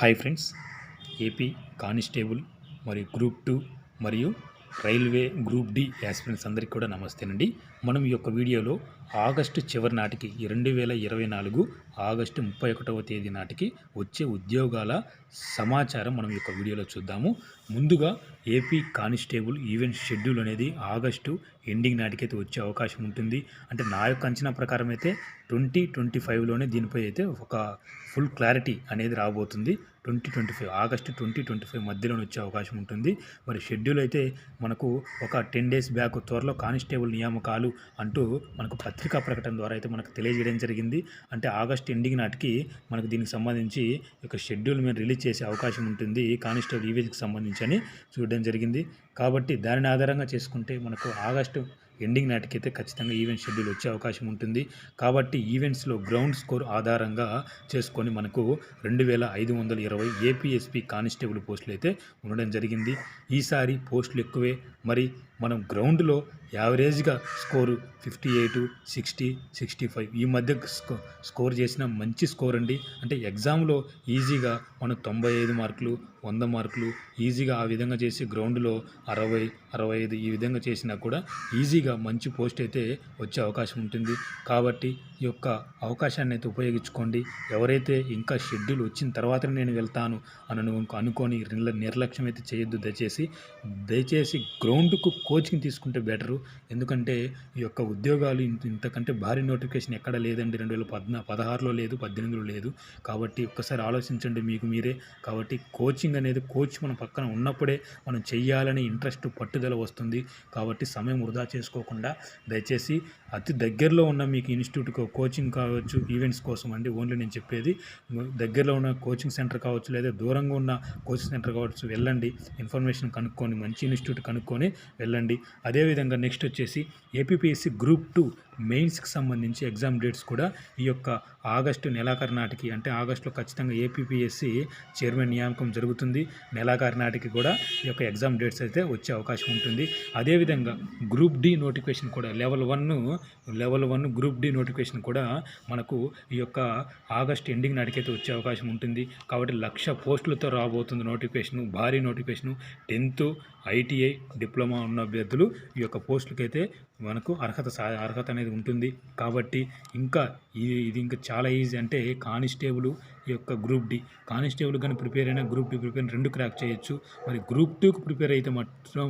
Hi friends. AP constable మరియు group two మరియు railway group D aspirants అందరికీ కూడా నమస్తేనండి. మనం ఈ యొక్క వీడియోలో ఆగస్టు చివరి నాటికి రెండు వేల ఇరవై నాలుగు ఆగస్టు ముప్పై ఒకటవ తేదీ నాటికి వచ్చే ఉద్యోగాల సమాచారం మనం ఈ యొక్క వీడియోలో చూద్దాము. ముందుగా ఏపీ కానిస్టేబుల్ ఈవెంట్ షెడ్యూల్ అనేది ఆగస్టు ఎండింగ్ నాటికైతే వచ్చే అవకాశం ఉంటుంది. అంటే నా యొక్క అంచనా ప్రకారం అయితే ట్వంటీ ట్వంటీ ఫైవ్లోనే దీనిపై అయితే ఒక ఫుల్ క్లారిటీ అనేది రాబోతుంది. Twenty twenty five August twenty twenty five మధ్యలో వచ్చే అవకాశం ఉంటుంది. మరి షెడ్యూల్ అయితే మనకు ఒక టెన్ డేస్ బ్యాక్ త్వరలో కానిస్టేబుల్ నియామకాలు అంటూ మనకు పత్రిక ప్రకటన ద్వారా అయితే మనకు తెలియజేయడం జరిగింది. అంటే ఆగస్ట్ ఎండింగ్ నాటికి మనకు దీనికి సంబంధించి ఒక షెడ్యూల్ మేము రిలీజ్ చేసే అవకాశం ఉంటుంది. కానిస్టేబుల్ ఈవేజ్కి సంబంధించి అని చూడడం జరిగింది. కాబట్టి దానిని ఆధారంగా చేసుకుంటే మనకు ఆగస్టు ఎండింగ్ నాటికైతే ఖచ్చితంగా ఈవెంట్ షెడ్యూల్ వచ్చే అవకాశం ఉంటుంది. కాబట్టి ఈవెంట్స్లో గ్రౌండ్ స్కోర్ ఆధారంగా చేసుకొని మనకు రెండు వేల ఐదు వందల ఇరవై ఏపీఎస్పీ కానిస్టేబుల్ పోస్టులు అయితే ఉండడం జరిగింది. ఈసారి పోస్టులు ఎక్కువే. మరి మనం గ్రౌండ్లో యావరేజ్గా score fifty eight sixty sixty five ఈ మధ్య స్కో స్కోర్ చేసిన మంచి స్కోర్ అండి. అంటే ఎగ్జామ్లో ఈజీగా మనం తొంభై ఐదు మార్కులు వంద మార్కులు ఈజీగా ఆ విధంగా చేసి గ్రౌండ్లో అరవై అరవై ఐదు ఈ విధంగా చేసినా కూడా ఈజీగా మంచి పోస్ట్ అయితే వచ్చే అవకాశం ఉంటుంది. కాబట్టి ఈ యొక్క అవకాశాన్ని అయితే ఉపయోగించుకోండి. ఎవరైతే ఇంకా షెడ్యూల్ వచ్చిన తర్వాతనే నేను వెళ్తాను అని అనుకొని నిర్లక్ష్యం అయితే చేయొద్దు. దయచేసి దయచేసి గ్రౌండ్కు కోచింగ్ తీసుకుంటే బెటరు. ఎందుకంటే ఈ యొక్క ఉద్యోగాలు ఇంతకంటే భారీ నోటిఫికేషన్ ఎక్కడ లేదండి. రెండు వేల పద్నా పదహారులో లేదు పద్దెనిమిదిలో లేదు. కాబట్టి ఒక్కసారి ఆలోచించండి మీకు మీరే. కాబట్టి కోచింగ్ అనేది కోచ్ మన పక్కన ఉన్నప్పుడే మనం చేయాలని ఇంట్రెస్ట్ పట్టుదల వస్తుంది. కాబట్టి సమయం వృధా చేసుకోకుండా దయచేసి అతి దగ్గరలో ఉన్న మీకు ఇన్స్టిట్యూట్కో కోచింగ్ కావచ్చు ఈవెంట్స్ కోసం అండి. ఓన్లీ నేను చెప్పేది దగ్గరలో ఉన్న కోచింగ్ సెంటర్ కావచ్చు లేదా దూరంగా ఉన్న కోచింగ్ సెంటర్ కావచ్చు వెళ్ళండి. ఇన్ఫర్మేషన్ కనుక్కొని మంచి ఇన్స్టిట్యూట్ కనుక్కొని వెళ్ళండి. అదేవిధంగా నెక్స్ట్ వచ్చేసి ఏపీపీఎస్సి గ్రూప్ టూ మెయిన్స్కి సంబంధించి ఎగ్జామ్ డేట్స్ కూడా ఈ యొక్క ఆగస్టు నెలాఖరు నాటికి అంటే ఆగస్టులో ఖచ్చితంగా ఏపీపీఎస్సి చైర్మన్ నియామకం జరుగుతుంది. నెలాఖరు నాటికి కూడా ఈ యొక్క ఎగ్జామ్ డేట్స్ అయితే వచ్చే అవకాశం ఉంటుంది. అదేవిధంగా గ్రూప్ డి నోటిఫికేషన్ కూడా level one level one group D notification కూడా మనకు ఈ యొక్క ఆగస్ట్ ఎండింగ్ నాటికైతే వచ్చే అవకాశం ఉంటుంది. కాబట్టి లక్ష పోస్టులతో రాబోతుంది నోటిఫికేషన్ భారీ నోటిఫికేషన్. టెన్త్ ఐటీఐ డిప్లొమా ఉన్న అభ్యర్థులు ఈ యొక్క పోస్టులకైతే మనకు అర్హత సా అర్హత అనేది ఉంటుంది. కాబట్టి ఇంకా ఇది ఇది ఇంకా చాలా ఈజీ అంటే కానిస్టేబుల్ ఈ యొక్క గ్రూప్ డి. కానిస్టేబుల్ కానీ ప్రిపేర్ అయినా గ్రూప్ డి ప్రిపేర్ రెండు క్రాక్ చేయొచ్చు. మరి గ్రూప్ టూకి ప్రిపేర్ అయితే మాత్రం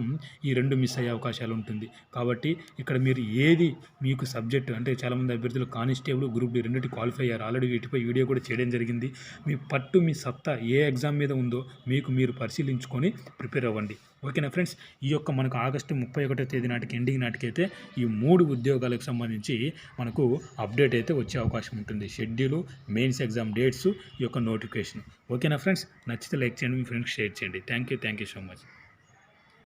ఈ రెండు మిస్ అయ్యే అవకాశాలు ఉంటుంది. కాబట్టి ఇక్కడ మీరు ఏది మీకు సబ్జెక్ట్ అంటే చాలామంది అభ్యర్థులు కానిస్టేబుల్ గ్రూప్ డి రెండింటి క్వాలిఫై అయ్యారు. ఆల్రెడీ వీటిపై వీడియో కూడా చేయడం జరిగింది. మీ పట్టు మీ సత్తా ఏ ఎగ్జామ్ మీద ఉందో మీకు మీరు పరిశీలించుకొని ప్రిపేర్ అవ్వండి. ఓకేనా ఫ్రెండ్స్? ఈ యొక్క మనకు ఆగస్టు ముప్పై ఒకటో తేదీ నాటికి ఎండింగ్ నాటికైతే ఈ మూడు ఉద్యోగాలకు సంబంధించి మనకు అప్డేట్ అయితే వచ్చే అవకాశం ఉంటుంది. షెడ్యూలు మెయిన్స్ ఎగ్జామ్ డేట్స్ ఈ యొక్క నోటిఫికేషన్. ఓకేనా ఫ్రెండ్స్? నచ్చితే లైక్ చేయండి మీ ఫ్రెండ్స్ షేర్ చేయండి. Thank you thank you so much.